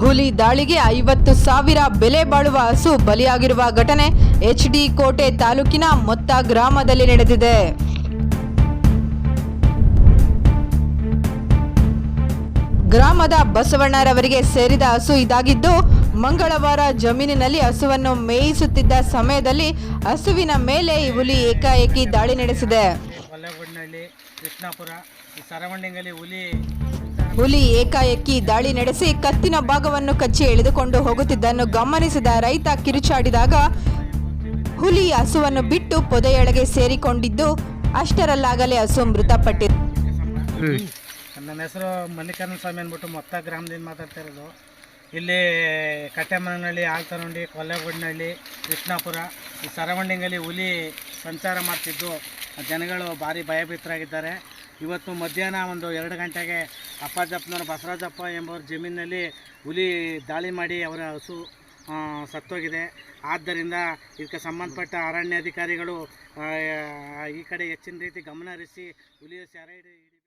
ಹುಲಿ ದಾಳಿಗೆ ಐವತ್ತು ಸಾವಿರ ಬೆಲೆ ಬಾಳುವ ಹಸು ಬಲಿಯಾಗಿರುವ ಘಟನೆ ಎಚ್ ಡಿ ಕೋಟೆ ತಾಲೂಕಿನ ಮೊತ್ತ ಗ್ರಾಮದಲ್ಲಿ ನಡೆದಿದೆ. ಗ್ರಾಮದ ಬಸವಣ್ಣರವರಿಗೆ ಸೇರಿದ ಹಸು ಇದಾಗಿದ್ದು, ಮಂಗಳವಾರ ಜಮೀನಿನಲ್ಲಿ ಹಸುವನ್ನು ಮೇಯಿಸುತ್ತಿದ್ದ ಸಮಯದಲ್ಲಿ ಹಸುವಿನ ಮೇಲೆ ಈ ಹುಲಿ ಏಕಾಏಕಿ ದಾಳಿ ನಡೆಸಿದೆ. ಕೃಷ್ಣಾಪುರ ಹುಲಿ ಹುಲಿ ಏಕಾಏಕಿ ದಾಳಿ ನಡೆಸಿ ಕತ್ತಿನ ಭಾಗವನ್ನು ಕಚ್ಚಿ ಎಳೆದುಕೊಂಡು ಹೋಗುತ್ತಿದ್ದನ್ನು ಗಮನಿಸಿದ ರೈತ ಕಿರುಚಾಡಿದಾಗ ಹುಲಿ ಹಸುವನ್ನು ಬಿಟ್ಟು ಪೊದೆಯೊಳಗೆ ಸೇರಿಕೊಂಡಿದ್ದು ಅಷ್ಟರಲ್ಲಾಗಲೇ ಹಸು ಮೃತಪಟ್ಟಿದೆ. ನನ್ನ ಹೆಸರು ಮಲ್ಲಿಕಾರ್ಜುನ ಸ್ವಾಮಿ ಅಂದ್ಬಿಟ್ಟು ಮೊತ್ತ ಗ್ರಾಮದಿಂದ ಮಾತಾಡ್ತಾ ಇರೋದು. ಇಲ್ಲಿ ಕಟ್ಟೆಮನಹಳ್ಳಿ ಆಲ್ತನಹಳ್ಳಿ ಕೊಲ್ಲೆಗುಡ್ನಹಳ್ಳಿ ಕೃಷ್ಣಾಪುರ ಈ ಸರೌಂಡಿಂಗಲ್ಲಿ ಹುಲಿ ಸಂಚಾರ ಮಾಡ್ತಿದ್ದು. ಜನಗಳು ಭಾರಿ ಭಯಭೀತರಾಗಿದ್ದಾರೆ. ಇವತ್ತು ಮಧ್ಯಾಹ್ನ ಒಂದು ಎರಡು ಗಂಟೆಗೆ ಅಪ್ಪಾಜಪ್ಪನವರು, ಬಸವರಾಜಪ್ಪ ಎಂಬವ್ರ ಜಮೀನಿನಲ್ಲಿ ಹುಲಿ ದಾಳಿ ಮಾಡಿ ಅವರ ಹಸು ಸತ್ತೋಗಿದೆ. ಆದ್ದರಿಂದ ಇದಕ್ಕೆ ಸಂಬಂಧಪಟ್ಟ ಅರಣ್ಯಾಧಿಕಾರಿಗಳು ಈ ಕಡೆ ಹೆಚ್ಚಿನ ರೀತಿ ಗಮನ ಹರಿಸಿ ಹುಲಿಯ ಸೆರೆ